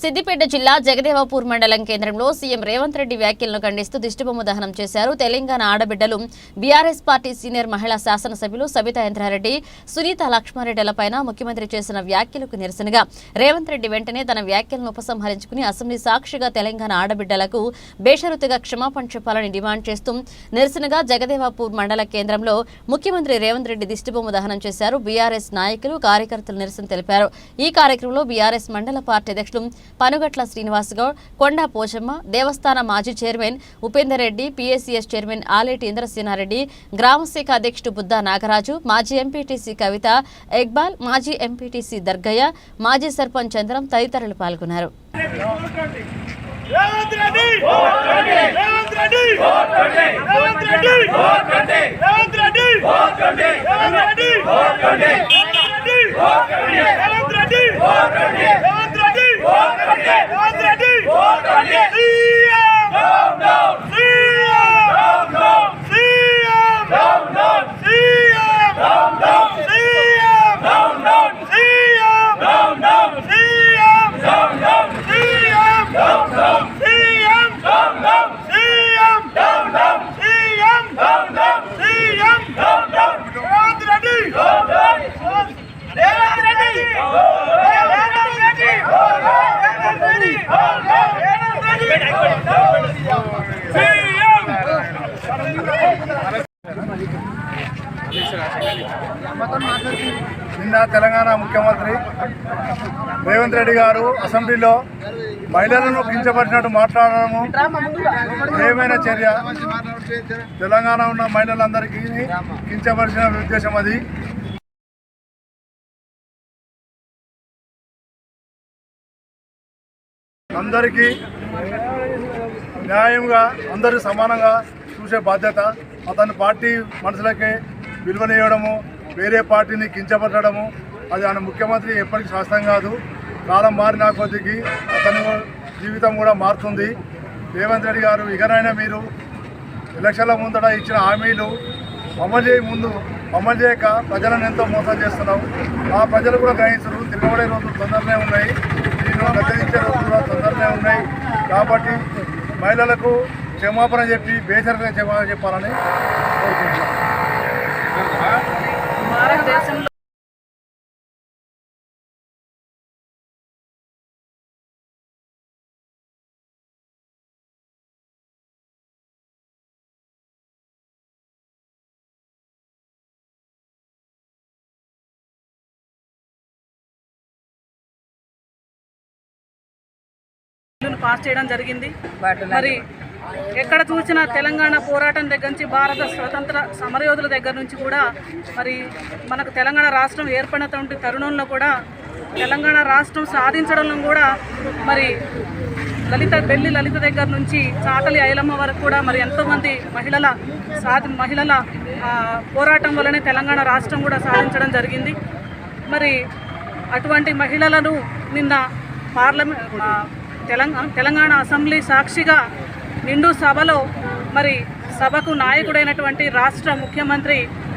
సిద్దిపేట జిల్లా జగదేవాపూర్ మండలం కేంద్రంలో సీఎం రేవంత్ రెడ్డి వ్యాఖ్యలను ఖండిస్తూ దిష్టిబొమ్మ దహనం చేశారు. తెలంగాణ ఆడబిడ్డలు బీఆర్ఎస్ పార్టీ సీనియర్ మహిళా శాసనసభ్యులు సబితా ఇంద్రారెడ్డి సునీత లక్ష్మారెడ్డిలపైన ముఖ్యమంత్రి చేసిన వ్యాఖ్యలకు నిరసనగా రేవంత్ రెడ్డి వెంటనే తన వ్యాఖ్యలను ఉపసంహరించుకుని అసెంబ్లీ సాక్షిగా తెలంగాణ ఆడబిడ్డలకు బేషరతుగా క్షమాపణ చెప్పాలని డిమాండ్ చేస్తూ నిరసనగా జగదేవాపూర్ మండల కేంద్రంలో ముఖ్యమంత్రి రేవంత్ రెడ్డి దిష్టిబొమ్మ దహనం చేశారు. బీఆర్ఎస్ నాయకులు కార్యకర్తలు నిరసన తెలిపారు. ఈ కార్యక్రమంలో బీఆర్ఎస్ మండల పార్టీ అధ్యక్షులు పనుగట్ల శ్రీనివాస్ గౌడ్ కొండా పోచమ్మ దేవస్థాన మాజీ chairman Upender Reddy PSCS chairman Aleti Indrasenareddy గ్రామశాఖ అధ్యక్షుడు బుద్దా నాగరాజు మాజీ ఎంపీటీసీ కవిత ఎక్బాల్ మాజీ ఎంపీటీసీ దర్గయ్య మాజీ సర్పంచ్ చంద్రం తదితరులు పాల్గొన్నారు. రేవంత్ రెడ్డి రేవంత్ రెడ్డి రేవంత్ రెడ్డి రేవంత్ రెడ్డి రేవంత్ రెడ్డి రేవంత్ రెడ్డి! నిన్న తెలంగాణ ముఖ్యమంత్రి రేవంత్ రెడ్డి గారు అసెంబ్లీలో మహిళలను కించపరిచినట్టు మాట్లాడడము. ఏమైనా చర్య? తెలంగాణ ఉన్న మహిళలందరికీ కించపరిచిన ఉద్దేశం అది. అందరికీ న్యాయంగా అందరూ సమానంగా చూసే బాధ్యత. అతని పార్టీ మనుషులకి విలువనివ్వడము వేరే పార్టీని కించపరచడము అది ఆయన ముఖ్యమంత్రి ఎప్పటికీ శాస్త్రం కాదు. కాలం మారిన కొద్దికి అతని జీవితం కూడా మారుతుంది. రేవంత్ రెడ్డి గారు ఇకనైనా మీరు ఎలక్షన్ల ముందట ఇచ్చిన హామీలు అమలు చేయ ముందు అమలు చేయక ప్రజలను ఎంతో మోసం చేస్తున్నాం ఆ ప్రజలు కూడా గ్రహించరు. తిరగబడే రోజులు తొందరనే ఉన్నాయి. దీనిలో గద్దెదించే రోజులు కూడా తొందరనే ఉన్నాయి. కాబట్టి మహిళలకు క్షమాపణ చెప్పి బేసరిగా క్షమాపణ చెప్పాలని కోరుకుంటున్నాం భారతదేశంలో పాస్ చేయడం జరిగింది. మరి ఎక్కడ చూసినా తెలంగాణ పోరాటం దగ్గర నుంచి భారత స్వతంత్ర సమరయోధుల దగ్గర నుంచి కూడా మరి మనకు తెలంగాణ రాష్ట్రం ఏర్పడినటువంటి తరుణంలో కూడా తెలంగాణ రాష్ట్రం సాధించడంలో కూడా మరి లలిత బెల్లి లలిత దగ్గర నుంచి చాకలి ఐలమ్మ వరకు కూడా మరి ఎంతోమంది మహిళల సాధి మహిళల పోరాటం వల్లనే తెలంగాణ రాష్ట్రం కూడా సాధించడం జరిగింది. మరి అటువంటి మహిళలను నిన్న పార్లమెంట్ తెలంగాణ తెలంగాణ అసెంబ్లీ సాక్షిగా నిండు సభలో మరి సభకు నాయకుడైనటువంటి రాష్ట్ర ముఖ్యమంత్రి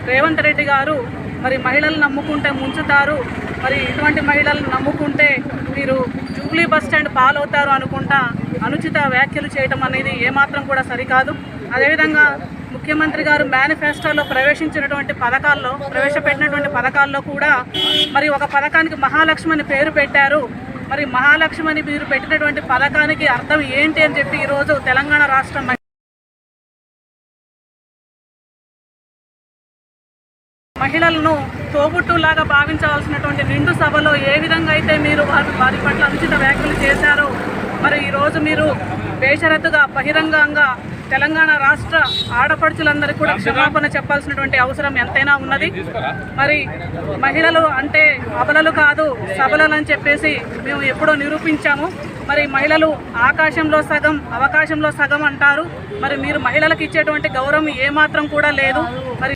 రేవంత్ రెడ్డి గారు మరి మహిళలు నమ్ముకుంటే ముంచుతారు. మరి ఇటువంటి మహిళలను నమ్ముకుంటే మీరు జూబ్లీ బస్ స్టాండ్ పాలవుతారు అనుకుంటా అనుచిత వ్యాఖ్యలు చేయటం అనేది ఏమాత్రం కూడా సరికాదు. అదేవిధంగా ముఖ్యమంత్రి గారు మేనిఫెస్టోలో ప్రవేశించినటువంటి పథకాల్లో ప్రవేశపెట్టినటువంటి పథకాల్లో కూడా మరి ఒక పథకానికి మహాలక్ష్మి అని పేరు పెట్టారు. మరి మహాలక్ష్మి అని మీరు పెట్టినటువంటి పథకానికి అర్థం ఏంటి అని చెప్పి ఈరోజు తెలంగాణ రాష్ట్రం మహిళలను తోబుట్టులాగా భావించవలసినటువంటి నిండు సభలో ఏ విధంగా అయితే మీరు వారి వారి పట్ల అనుచిత వ్యాఖ్యలు చేశారో మరి ఈరోజు మీరు బేషరతుగా బహిరంగంగా తెలంగాణ రాష్ట్ర ఆడపడుచులందరికీ కూడా క్షమాపణ చెప్పాల్సినటువంటి అవసరం ఎంతైనా ఉన్నది. మరి మహిళలు అంటే అబలలు కాదు సబలలు అని చెప్పేసి మేము ఎప్పుడో నిరూపించాము. మరి మహిళలు ఆకాశంలో సగం అవకాశంలో సగం అంటారు. మరి మీరు మహిళలకు ఇచ్చేటువంటి గౌరవం ఏమాత్రం కూడా లేదు. మరి